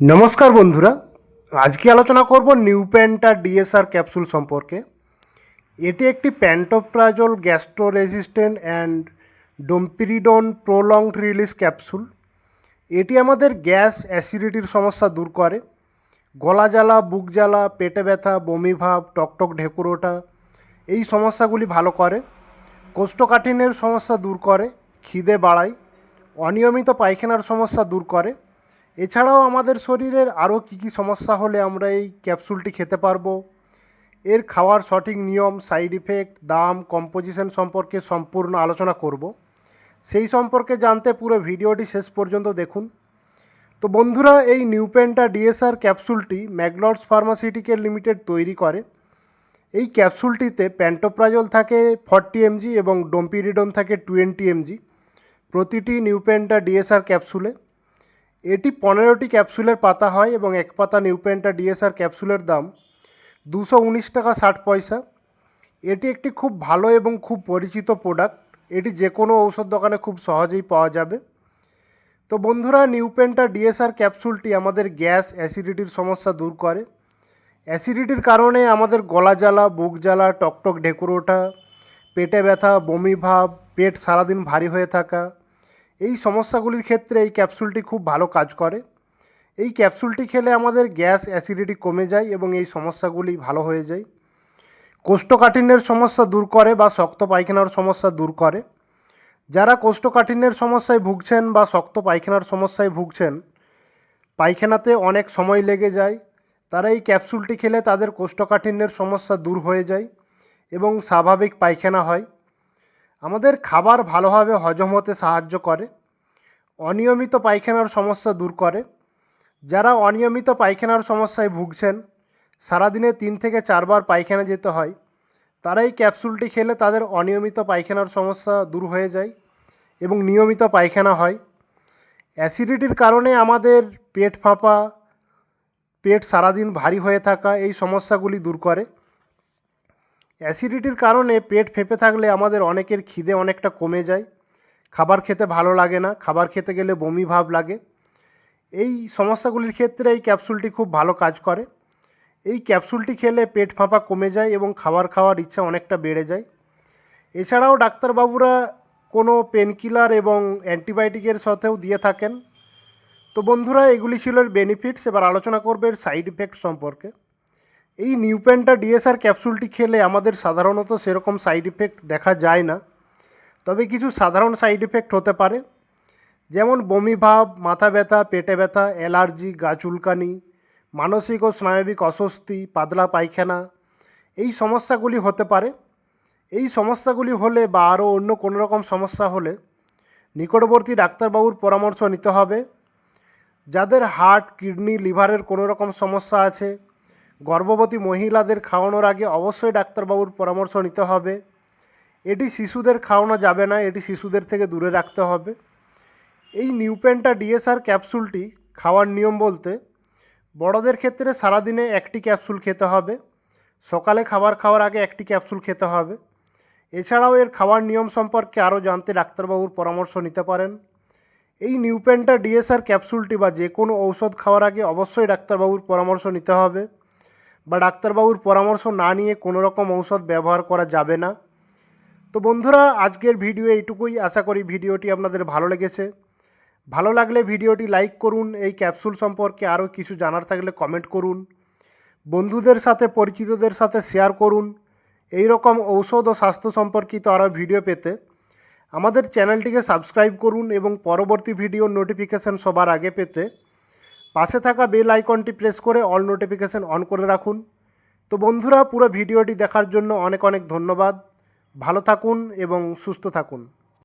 নমস্কার বন্ধুরা, আজকে আলোচনা করব নিউ প্যান্টা ডিএসআর ক্যাপসুল সম্পর্কে। এটি একটি pantoprazole gastro resistant and domperidone prolonged release capsule. এটি আমাদের গ্যাস অ্যাসিডিটির সমস্যা দূর করে। গলা জ্বালা, বুক জ্বালা, পেটে ব্যথা, বমি ভাব, টকটক ঢেকুর ওঠা এই সমস্যাগুলি ভালো করে। কোষ্ঠকাঠিন্যের সমস্যা দূর করে, খিদে বাড়ায়, অনিয়মিত পায়খানার সমস্যা দূর করে। এছাড়াও আমাদের শরীরের আরও কী কী সমস্যা হলে আমরা এই ক্যাপসুলটি খেতে পারব। এর খাওয়ার সঠিক নিয়ম, সাইড ইফেক্ট, দাম, কম্পোজিশন সম্পর্কে সম্পূর্ণ আলোচনা করব। সেই সম্পর্কে জানতে পুরো ভিডিওটি শেষ পর্যন্ত দেখুন। তো বন্ধুরা, এই নিউপেন্টা ডিএসআর ক্যাপসুলটি ম্যাগলডস ফার্মাসিউটিক্যাল লিমিটেড তৈরি করে। এই ক্যাপসুলটিতে প্যান্টোপ্রাজল থাকে ফর্টি এমজি এবং ডোম্পিরিডন থাকে টোয়েন্টি এমজি। প্রতিটি নিউপেন্টা ডিএসআর ক্যাপসুলে। এটি পনেরোটি ক্যাপসুলের পাতা হয় এবং এক পাতা নিউপেন্টা ডিএসআর ক্যাপসুলের দাম দুশো উনিশ টাকা ষাট পয়সা। এটি একটি খুব ভালো এবং খুব পরিচিত প্রোডাক্ট এটি যে কোনো ঔষধ দোকানে খুব সহজেই পাওয়া যাবে। তো বন্ধুরা, নিউপেন্টা ডিএসআর ক্যাপসুলটি আমাদের গ্যাস অ্যাসিডিটির সমস্যা দূর করে। অ্যাসিডিটির কারণে আমাদের গলা জ্বালা, বুক জ্বালা, টকটক ঢেকুর ওঠা, পেটে ব্যথা, বমি ভাব, পেট সারাদিন ভারী হয়ে থাকা এই সমস্যাগুলির ক্ষেত্রে এই ক্যাপসুলটি খুব ভালো কাজ করে। এই ক্যাপসুলটি খেলে আমাদের গ্যাস অ্যাসিডিটি কমে যায় এবং এই সমস্যাগুলি ভালো হয়ে যায়। কোষ্ঠকাঠিন্যের সমস্যা দূর করে বা শক্ত পায়খানার সমস্যা দূর করে। যারা কোষ্ঠকাঠিন্যের সমস্যায় ভুগছেন বা শক্ত পায়খানার সমস্যায় ভুগছেন, পায়খানাতে অনেক সময় লেগে যায়। তারা এই ক্যাপসুলটি খেলে তাদের কোষ্ঠকাঠিন্যের সমস্যা দূর হয়ে যায় এবং স্বাভাবিক পায়খানা হয়। আমাদের খাবার ভালোভাবে হজম হতে সাহায্য করে, অনিয়মিত পায়খানার সমস্যা দূর করে। যারা অনিয়মিত পায়খানার সমস্যায় ভুগছেন, সারাদিনে তিন থেকে চারবার পায়খানা যেতে হয় তারা এই ক্যাপসুলটি খেলে তাদের অনিয়মিত পায়খানার সমস্যা দূর হয়ে যায় এবং নিয়মিত পায়খানা হয়। অ্যাসিডিটির কারণে আমাদের পেট ফাঁপা, পেট সারাদিন ভারী হয়ে থাকা এই সমস্যাগুলি দূর করে। অ্যাসিডিটির কারণে পেট ফেঁপে থাকলে আমাদের অনেকের খিদে অনেকটা কমে যায়। খাবার খেতে ভালো লাগে না, খাবার খেতে গেলে বমি ভাব লাগে। এই সমস্যাগুলির ক্ষেত্রে এই ক্যাপসুলটি খুব ভালো কাজ করে। এই ক্যাপসুলটি খেলে পেট ফাঁপা কমে যায় এবং খাবার খাওয়ার ইচ্ছা অনেকটা বেড়ে যায়। এছাড়াও ডাক্তারবাবুরা কোনো পেনকিলার এবং অ্যান্টিবায়োটিকের সাথেও দিয়ে থাকেন। তো বন্ধুরা, এগুলি ছিল বেনিফিটস এবার আলোচনা করবে এর সাইড ইফেক্ট সম্পর্কে। এই নিউপেন্টা ডিএসআর ক্যাপসুলটি খেলে আমাদের সাধারণত সেরকম সাইড ইফেক্ট দেখা যায় না। তবে কিছু সাধারণ সাইড ইফেক্ট হতে পারে। যেমন বমি ভাব, মাথা ব্যথা, পেটে ব্যথা, অ্যালার্জি, গা চুলকানি, মানসিক ও স্নায়বিক অস্বস্তি, পাতলা পায়খানা, এই সমস্যাগুলি হতে পারে। এই সমস্যাগুলি হলে বা আরও অন্য কোনো রকম সমস্যা হলে নিকটবর্তী ডাক্তারবাবুর পরামর্শ নিতে হবে। যাদের হার্ট কিডনি লিভারের কোনো রকম সমস্যা আছে গর্ভবতী মহিলাদের খাওয়ানোর আগে অবশ্যই ডাক্তারবাবুর পরামর্শ নিতে হবে। এটি শিশুদের খাওয়ানো যাবে না, এটি শিশুদের থেকে দূরে রাখতে হবে। এই নিউপেন্টা ডিএসআর ক্যাপসুলটি খাওয়ার নিয়ম বলতে, বড়দের ক্ষেত্রে সারাদিনে একটি ক্যাপসুল খেতে হবে, সকালে খাবার খাওয়ার আগে একটি ক্যাপসুল খেতে হবে। এছাড়াও এর খাওয়ার নিয়ম সম্পর্কে আরও জানতে ডাক্তারবাবুর পরামর্শ নিতে পারেন। এই নিউপেন্টা ডিএসআর ক্যাপসুলটি বা যে কোনো ঔষধ খাওয়ার আগে অবশ্যই ডাক্তারবাবুর পরামর্শ নিতে হবে। বা ডাক্তারবাবুর পরামর্শ না নিয়ে কোনো রকম ঔষধ ব্যবহার করা যাবে না। তো বন্ধুরা, আজকের ভিডিও এইটুকুই। আশা করি ভিডিওটি আপনাদের ভালো লেগেছে। ভালো লাগলে ভিডিওটি লাইক করুন, এই ক্যাপসুল সম্পর্কে আরও কিছু জানার থাকলে কমেন্ট করুন। বন্ধুদের সাথে, পরিচিতদের সাথে শেয়ার করুন। এই রকম ঔষধ ও স্বাস্থ্য সম্পর্কিত আরও ভিডিও পেতে আমাদের চ্যানেলটিকে সাবস্ক্রাইব করুন এবং পরবর্তী ভিডিওর নোটিফিকেশান সবার আগে পেতে পাশে থাকা বেল আইকনটি প্রেস করে অল নোটিফিকেশান অন করে রাখুন। তো বন্ধুরা, পুরো ভিডিওটি দেখার জন্য অনেক অনেক ধন্যবাদ। ভালো থাকুন এবং সুস্থ থাকুন।